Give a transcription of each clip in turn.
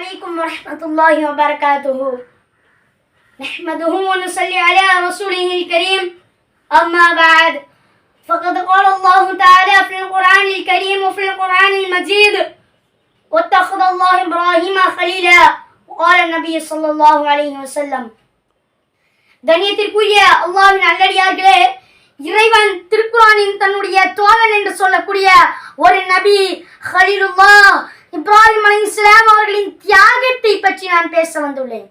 عليكم ورحمة الله وبركاته نحمده ونصلي على رسوله الكريم أما بعد فقد قال الله تعالى في القرآن الكريم وفي القرآن المجيد واتخذ الله إبراهيم خليلا وقال النبي صلى الله عليه وسلم கண்ணியத்திற்குரிய அல்லாஹ்வின் நல்லடியார்களே இறைவன் திருக்குறானின் தன்னுடைய தோழன் என்று சொல்லக்கூடிய ஒரு நபி ஹலிலுல்லா இப்ராஹிம் அலி இஸ்லாம் அவர்களின் தியாகத்தை பற்றி நான் பேச வந்துள்ளேன்.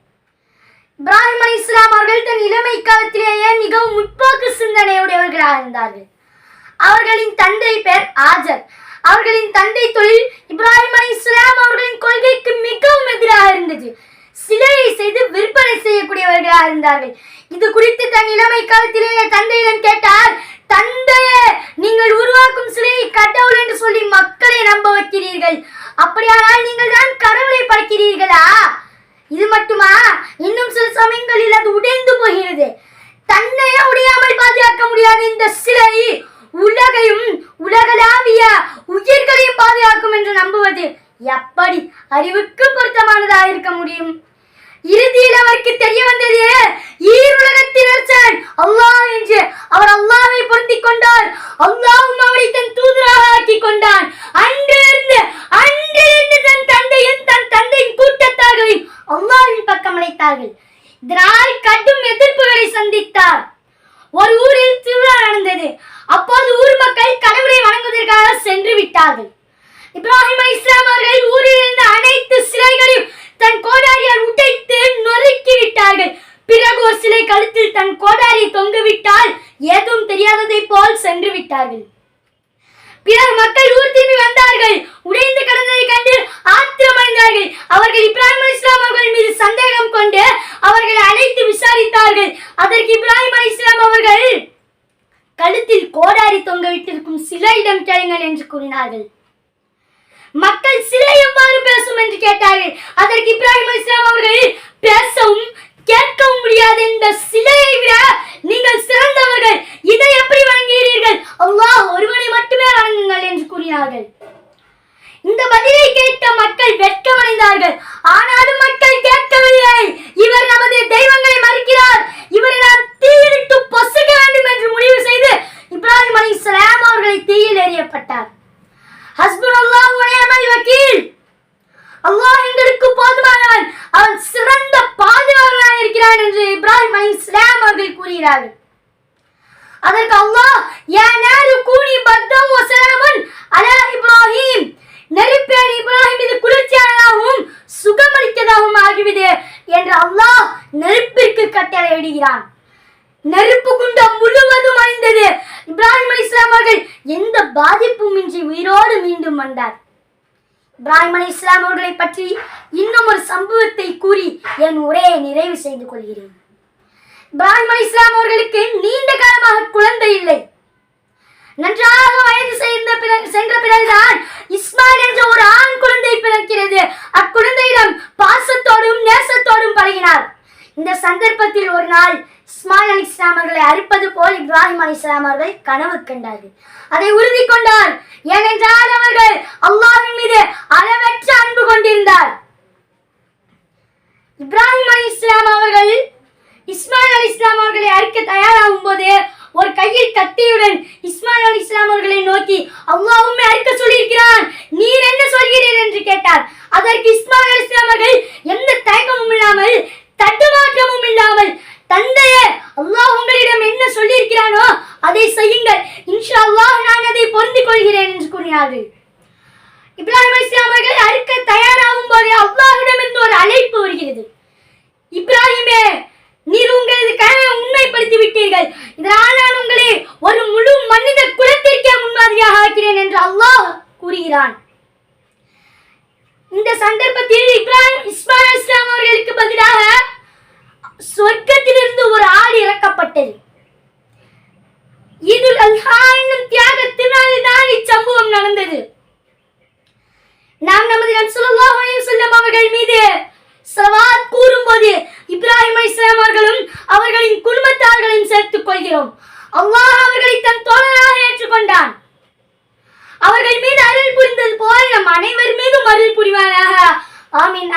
இப்ராஹிம் அலி இஸ்லாம் அவர்கள் தன் இளமை காலத்திலேயே மிகவும் முற்போக்கு சிந்தனையுடையவர்களாக இருந்தார்கள். அவர்களின் தந்தை பெயர் ஆஜர். அவர்களின் தந்தை தொழில் இப்ராஹிம் அலி இஸ்லாம் அவர்களின் கொள்கைக்கு மிகவும் எதிராக இருந்தது. சிலையை செய்து விற்பனை செய்யக்கூடியவர்களாக இருந்தார்கள். இது குறித்து தன் இளமை காலத்திலேயே தந்தையிடம் கேட்டார் தந்தையே நீங்கள் உருவாக்கும் சிலையை கடவுள் என்று சொல்லி மக்களை நம்ப வைக்கிறீர்கள் அப்படியானால் நீங்கள் தான் கடவுளை படைக்கிறீர்களா? இது மட்டுமா? இன்னும் சில சமயங்களில் அது உடைந்து போகிறது. தன்னையே உடையாமல் பாதுகாக்க முடியாத இந்த சிலை உலகையும் உலகளாவிய உயிர்களையும் பாதுகாக்கும் என்று நம்புவது எப்படி அறிவுக்கு பொருத்தமானதாக இருக்க முடியும்? இறுதியில் அவருக்கு தெரிய வந்தது ஈருலகத்தின் அரசன் அல்லாஹ் என்று அவர் அல்லாவை பொருந்திக் கொண்டார். அல்லாவும் அவரை தன் தூதராக ஆக்கி கொண்டான். அன்றிலிருந்து பக்கம் இதனால் கடும் எதிர்ப்புகளை சந்தித்தார். ஒரு ஊரில் திருவிழா நடந்தது. அப்போது ஊர் மக்கள் கடவுளை வணங்குவதற்காக சென்று விட்டார்கள். இப்ராஹிம் இஸ்லாம் அவர்கள் ஊரில் இருந்த அனைத்து சிலைகளையும் தன் கோடாரியால் உடைத்து நொறுக்கி விட்டார்கள். பிறகு ஒரு சிலை கழுத்தில் தன் கோடாரியை தொங்கவிட்டால் ஏதும் தெரியாததை போல் சென்று விட்டார்கள். பிறகு மக்கள் ஊர் திரும்பி வந்தார்கள். உடைந்து கிடந்ததை கண்டு ஆத்திரமடைந்தார்கள் அவர்கள் இப்ராஹிம் அலி இஸ்லாம் அவர்கள் மீது சந்தேகம் கொண்டு அவர்களை அழைத்து விசாரித்தார்கள் அதற்கு இப்ராஹிம் அலி இஸ்லாம் அவர்கள் கழுத்தில் கோடாரி தொங்க விட்டிருக்கும் சிலையிடம் கேளுங்கள் என்று கூறினார்கள். மக்கள் சிலை எவ்வாறு பேசும் என்று கேட்டார்கள். அதற்கு இப்ராஹிம் இஸ்லாம் அவர்கள் பேசவும் கேட்கவும் முடியாத. இந்த சிலையை விட நீங்கள் சிறந்தவர்கள். இதை எப்படி வணங்குகிறீர்கள் அல்லாஹ் ஒருவனை மட்டுமே வணங்குங்கள் என்று கூறினார்கள். இந்த பதிலை கேட்ட மக்கள் வெட்கமடைந்தார்கள். ஆனாலும் மக்கள் கேட்கவில்லை. இவர் நமது தெய்வங்களை மறுக்கிறார். இவரை நாம் தீயிட்டு பொசுக்க வேண்டும் என்று முடிவு செய்து இப்ராஹிம் அலி இஸ்லாம் அவர்களை தீயில் எறியப்பட்டார் ஹஸ்புல்லாஹு வ வக்கீல். அல்லாஹ் எங்களுக்கு போதுமானவன். அவன் சிறந்த பாதுகாவலாக இருக்கிறான் என்று இப்ராஹிம் அலி இஸ்லாம் அவர்கள் கூறுகிறார்கள். அதற்கு அல்லாஹ் யா நாரு கூனி பத்தம் வசலாமன் அலா இப்ராஹிம். நெருப்பேன் இப்ராஹிம் இது குளிர்ச்சியானதாகவும் சுகமளிக்கதாகவும் ஆகிவிடு என்று அல்லாஹ் நெருப்பிற்கு கட்டளை இடுகிறான். நெருப்பு குண்டம் முழுவதும் அழிந்தது. இப்ராஹிம் அலி எந்த பாதிப்பும் இன்றி உயிரோடு மீண்டும் வந்தார். இப்ராஹிம் அலி இஸ்லாம் அவர்களை பற்றி இன்னும் ஒரு சம்பவத்தை கூறி என் உரையை நிறைவு செய்து கொள்கிறேன். இப்ராஹிம் அலி இஸ்லாம் அவர்களுக்கு நீண்ட காலமாக குழந்தை இல்லை. நன்றாக வயது சேர்ந்த பிறகு சென்ற பிறகுதான் இஸ்மாயில் என்ற ஒரு ஆண் குழந்தை பிறக்கிறது. அக்குழந்தையிடம் பாசத்தோடும் நேசத்தோடும் பழகினார். இந்த சந்தர்ப்பத்தில் ஒரு நாள் இஸ்மாயில் அலி இஸ்லாம் அவர்களை அறுப்பது போல் இப்ராஹிம் அலி இஸ்லாம் அவர்கள் கனவு கண்டார்கள். அதை உறுதி கொண்டார். ஏனென்றால் அவர்கள் அல்லாஹின் மீது அளவற்ற அன்பு கொண்டிருந்தார். இப்ராஹிம் அலி இஸ்லாம் அவர்கள் இஸ்மாயில் அலி இஸ்லாம் அவர்களை அறுக்க தயாராகும் போது ஒரு கையில் கத்தியுடன் இஸ்மாயில் அலி இஸ்லாம் அவர்களை நோக்கி அவ்வாவுமே அறுக்க சொல்லியிருக்கிறான். நீர் என்ன சொல்கிறீர்? என்று கேட்டார். அதற்கு இஸ்மாயில் அலி இஸ்லாம் அவர்கள் எந்த தயக்கமும் இல்லாமல் தட்டுமாற்றமும் இல்லாமல் தந்தையே அல்லாஹ் உங்களிடம் என்ன சொல்லியிருக்கிறானோ அதை செய்யுங்கள். இன்ஷா அல்லாஹ் நான் அதை பொருந்திக் கொள்கிறேன் என்று கூறினார்கள். இப்ராஹிம் இஸ்லாம் அவர்கள் அறுக்க தயாராகும் போது இருந்து ஒரு அழைப்பு வருகிறது. இப்ராஹிமே நீர் உங்களது கனவை உண்மைப்படுத்தி விட்டீர்கள். இதனால் நான் உங்களை ஒரு முழு மனித குலத்திற்கே முன்மாதிரியாக ஆக்கிறேன் என்று அல்லாஹ் கூறுகிறான். இந்த சந்தர்ப்பத்தில் இப்ராஹிம் இஸ்மாயில் இஸ்லாம் அவர்களுக்கு பதிலாக சொர்க்கத்திலிருந்து ஒரு ஆள் இறக்கப்பட்டது. இது அல்ஹா என்னும் தியாகத்தினால்தான் இச்சம்பவம் நடந்தது. நாம் நமது நபி ஸல்லல்லாஹு அலைஹி வஸல்லம் அவர்கள் மீது சவால் கூறும்போது இப்ராஹிம் அலைஹிஸ்ஸலாம் அவர்களும் அவர்களின் குடும்பத்தார்களையும் சேர்த்துக் கொள்கிறோம். அல்லாஹ் அவர்களை தன் தோழராக ஏற்றுக்கொண்டான். அவர்கள் மீது அருள் புரிந்தது போல் நம் அனைவர் மீதும் அருள் புரிவானாக.